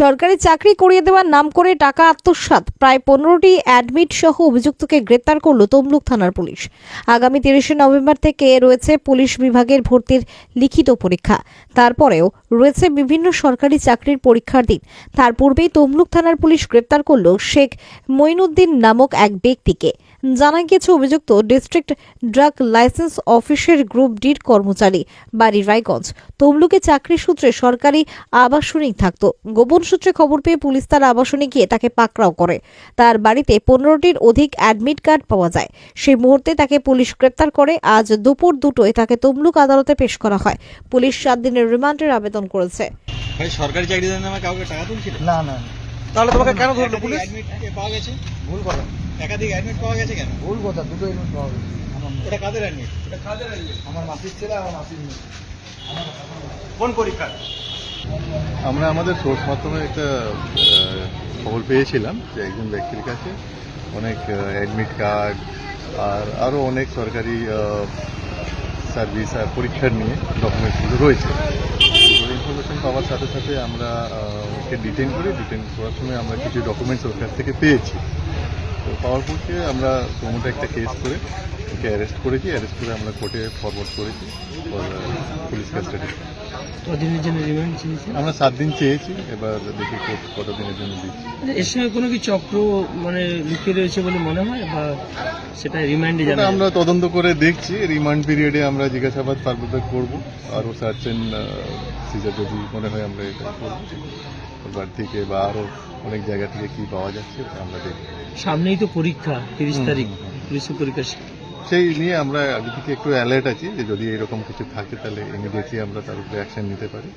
সরকারি চাকরি করিয়ে দেওয়ার নাম করে টাকা আত্মসাৎ। প্রায় পনেরোটি অ্যাডমিট সহ অভিযুক্তকে গ্রেপ্তার করল তমলুক থানার পুলিশ। আগামী তিরিশে নভেম্বর থেকে রয়েছে পুলিশ বিভাগের ভর্তির লিখিত পরীক্ষা। তারপরেও রয়েছে বিভিন্ন সরকারি চাকরির পরীক্ষার দিন। তার পূর্বেই তমলুক থানার পুলিশ গ্রেপ্তার করল শেখ মঈনুদ্দিন নামক এক ব্যক্তিকে। জানা গিয়েছে অভিযুক্ত ডিস্ট্রিক্ট ড্রাগ লাইসেন্স অফিসের গ্রুপ ডির কর্মচারী বাড়ি রায়গঞ্জ। তমলুকে চাকরি সূত্রে সরকারি আবাসনিক থাকতো। গোপন সূত্রে খবর পেয়ে পুলিশ তার আবাসনে গিয়ে তাকে পাকড়াও করে। তার বাড়িতে পনেরোটির অধিক অ্যাডমিট কার্ড পাওয়া যায়। সেই মুহূর্তে তাকে পুলিশ গ্রেপ্তার করে। আজ দুপুর দুটোয় তাকে তমলুক আদালতে পেশ করা হয়। পুলিশ সাত দিনের রিমান্ডের আবেদন করেছে। ভাই সরকারি চাকরি দেওয়ার নামে কাউকে টাকা তুলছিল? না না তাহলে তোমাকে কেন ধরলো পুলিশ? পাওয়া গেছে। ভুল কথা। একাধিক অ্যাডমিট পাওয়া গেছে কেন? ভুল কথা দুটো এমনি পাওয়া গেছে। এটা কাদের অ্যাডমিট এটা কাদের অ্যাডমিট আমার মাসির ছেলে আমার মাসির মেয়ে। কোন পরীক্ষা আমরা আমাদের সোর্স মাধ্যমে একটা খবর পেয়েছিলাম যে একজন ব্যক্তির কাছে অনেক অ্যাডমিট কার্ড আর আরও অনেক সরকারি সার্ভিস আর পরীক্ষার নিয়ে ডকুমেন্টসগুলো রয়েছে। ইনফরমেশন পাওয়ার সাথে সাথে আমরা ওকে ডিটেন করি ডিটেন করার সময় আমরা কিছু ডকুমেন্টস ওর কাছ থেকে পেয়েছি। তো পাওয়ার পরকে আমরা প্রমোটে একটা কেস করে ওকে অ্যারেস্ট করেছি। অ্যারেস্ট করে আমরা কোর্টে ফরওয়ার্ড করেছি পুলিশ কাস্টাডি কদিনের জন্য রিমান্ড চেয়েছে আমরা সাত দিন চেয়েছি এবার দেখি কোর্ট কত দিনের জন্য দিচ্ছি। এর সঙ্গে কোনো কি চক্র মানে লুকিয়ে রয়েছে বলে মনে হয়? বা সেটা রিমান্ডে জানা? আমরা তদন্ত করে দেখছি। রিমান্ড পিরিয়ডে আমরা জিজ্ঞাসাবাদ পার্বত্য করব। আরও সার্চেন সিজার যদি মনে হয় আমরা এটা করব। বাড়ি থেকে বা আরও অনেক জায়গা থেকে কি পাওয়া যাচ্ছে আমরা দেখব। সামনেই তো পরীক্ষা তিরিশ তারিখ। পুলিশের পরীক্ষা সেই নিয়ে আমরা আগে থেকে একটু অ্যালার্ট আছি যে যদি এরকম কিছু থাকে তাহলে ইমিডিয়েটলি আমরা তার উপরে অ্যাকশন নিতে পারি।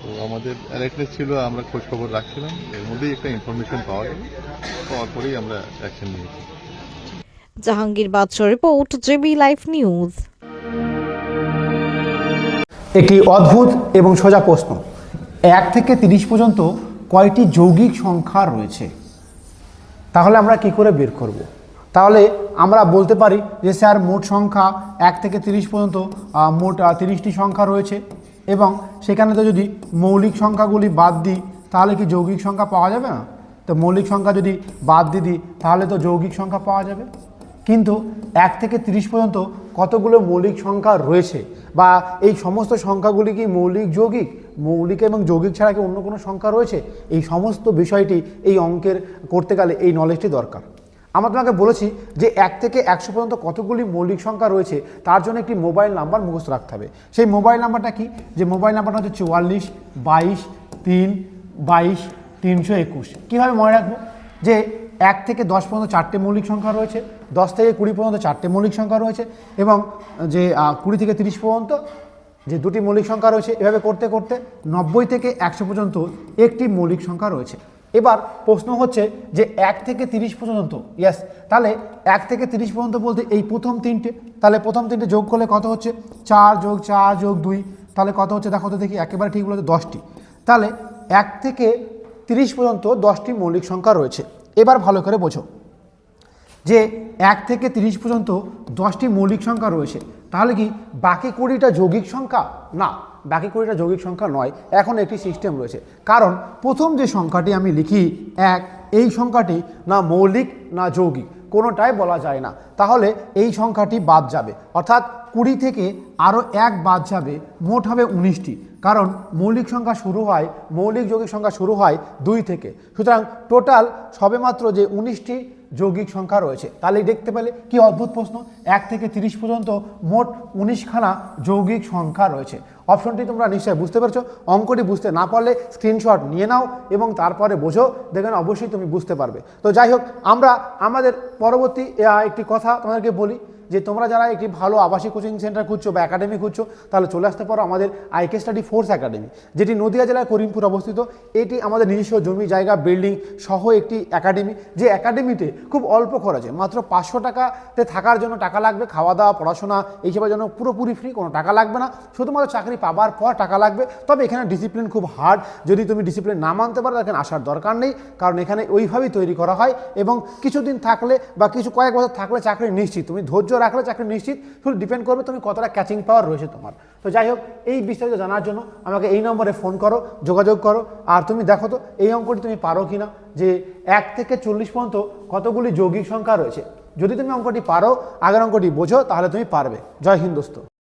তো আমাদের অ্যালার্টনেস ছিল আমরা খোঁজ খবর রাখছিলাম এর মধ্যেই একটা ইনফরমেশন পাওয়া গেল। পাওয়ার পরেই আমরা অ্যাকশন নিয়েছি। Jahangir Badsha report JB life news একটি অদ্ভুত এবং সোজা প্রশ্ন। এক থেকে তিরিশ পর্যন্ত কয়টি যৌগিক সংখ্যা রয়েছে? তাহলে আমরা কি করে বের করব। তাহলে আমরা বলতে পারি যে স্যার, মোট সংখ্যা এক থেকে তিরিশ পর্যন্ত মোট তিরিশটি সংখ্যা রয়েছে। এবং সেখানে তো যদি মৌলিক সংখ্যাগুলি বাদ দিই, তাহলে কি যৌগিক সংখ্যা পাওয়া যাবে না? তো মৌলিক সংখ্যা যদি বাদ দিয়ে দিই, তাহলে তো যৌগিক সংখ্যা পাওয়া যাবে। কিন্তু এক থেকে তিরিশ পর্যন্ত কতগুলো মৌলিক সংখ্যা রয়েছে? বা এই সমস্ত সংখ্যাগুলি কি মৌলিক, যৌগিক? মৌলিক এবং যৌগিক ছাড়া কি অন্য কোনো সংখ্যা রয়েছে? এই সমস্ত বিষয়টি এই অঙ্কের করতে গেলে এই নলেজটি দরকার। আমরা তোমাকে বলেছি যে এক থেকে একশো পর্যন্ত কতগুলি মৌলিক সংখ্যা রয়েছে, তার জন্য একটি মোবাইল নাম্বার মুখস্থ রাখতে হবে। সেই মোবাইল নাম্বারটা কি? যে মোবাইল নাম্বারটা হচ্ছে চুয়াল্লিশ, বাইশ, তিন, বাইশ, তিনশো একুশ। কীভাবে মনে রাখব? যে এক থেকে দশ পর্যন্ত চারটে মৌলিক সংখ্যা রয়েছে, দশ থেকে কুড়ি পর্যন্ত চারটে মৌলিক সংখ্যা রয়েছে এবং যে কুড়ি থেকে তিরিশ পর্যন্ত যে দুটি মৌলিক সংখ্যা রয়েছে, এভাবে করতে করতে নব্বই থেকে একশো পর্যন্ত একটি মৌলিক সংখ্যা রয়েছে। এবার প্রশ্ন হচ্ছে যে এক থেকে তিরিশ পর্যন্ত ইয়াস তাহলে এক থেকে তিরিশ পর্যন্ত বলতে এই প্রথম তিনটে, তাহলে প্রথম তিনটে যোগ করলে কত হচ্ছে? চার যোগ চার যোগ দুই, তাহলে কত হচ্ছে? দেখো তো দেখি, একেবারে ঠিক বলতে দশটি। তাহলে এক থেকে তিরিশ পর্যন্ত দশটি মৌলিক সংখ্যা রয়েছে। এবার ভালো করে বোঝো যে এক থেকে তিরিশ পর্যন্ত দশটি মৌলিক সংখ্যা রয়েছে। তাহলে কি বাকি কুড়িটা যৌগিক সংখ্যা? না। বাকি কুড়িটা যৌগিক সংখ্যা নয়, এখন একটি সিস্টেম রয়েছে। কারণ প্রথম যে সংখ্যাটি আমি লিখি, এক, এই সংখ্যাটি না মৌলিক, না যৌগিক, কোনোটাই বলা যায় না। তাহলে এই সংখ্যাটি বাদ যাবে। অর্থাৎ কুড়ি থেকে আরও এক বাদ যাবে, মোট হবে উনিশটি। কারণ মৌলিক সংখ্যা শুরু হয়, মৌলিক যৌগিক সংখ্যা শুরু হয় দুই থেকে। সুতরাং টোটাল সবেমাত্র যে উনিশটি যৌগিক সংখ্যা রয়েছে তাহলে দেখতে পেলে কি অদ্ভুত প্রশ্ন। এক থেকে তিরিশ পর্যন্ত মোট উনিশখানা যৌগিক সংখ্যা রয়েছে। অপশনটি তোমরা নিশ্চয়ই বুঝতে পারছ। অঙ্কটি বুঝতে না পারলে স্ক্রিনশট নিয়ে নাও এবং তারপরে বোঝো দেখবেন অবশ্যই তুমি বুঝতে পারবে। তো যাই হোক, আমরা, আমাদের পরবর্তী একটি কথা তোমাদেরকে বলি। যে তোমরা যারা একটি ভালো আবাসিক কোচিং সেন্টার খুঁজছো বা একাডেমি খুঁজছো, তাহলে চলে আসতে পারো আমাদের আইকে স্টাডি ফোর্স একাডেমি যেটি নদিয়া জেলার করিমপুর অবস্থিত। এটি আমাদের নিজস্ব জমি, জায়গা বিল্ডিং সহ একটি একাডেমি যে একাডেমিতে খুব অল্প খরচে, মাত্র পাঁচশো টাকাতে থাকার জন্য টাকা লাগবে, খাওয়া দাওয়া, পড়াশোনা এইসবের জন্য পুরোপুরি ফ্রি কোনো টাকা লাগবে না। শুধুমাত্র চাকরি পাবার পর টাকা লাগবে। তবে এখানে ডিসিপ্লিন খুব হার্ড যদি তুমি ডিসিপ্লিন না মানতে পারো এখানে আসার দরকার নেই, কারণ এখানে ওইভাবেই তৈরি করা হয় এবং কিছুদিন থাকলে বা কিছু কয়েক বছর থাকলে চাকরি নিশ্চিত। তুমি ধৈর্য রাখলে চাকরি নিশ্চিত। শুধু ডিপেন্ড করবে তুমি কতটা ক্যাচিং পাওয়ার রয়েছে তোমার। তো যাই হোক, এই বিস্তারিত জানার জন্য আমাকে এই নম্বরে ফোন করো, যোগাযোগ করো। আর তুমি দেখো তো, এই অঙ্কটি তুমি পারো কি না যে এক থেকে চল্লিশ পর্যন্ত কতগুলি যৌগিক সংখ্যা রয়েছে। যদি তুমি অঙ্কটি পারো, আগের অঙ্কটি বোঝো, তাহলে তুমি পারবে। জয় হিন্দ দোস্ত।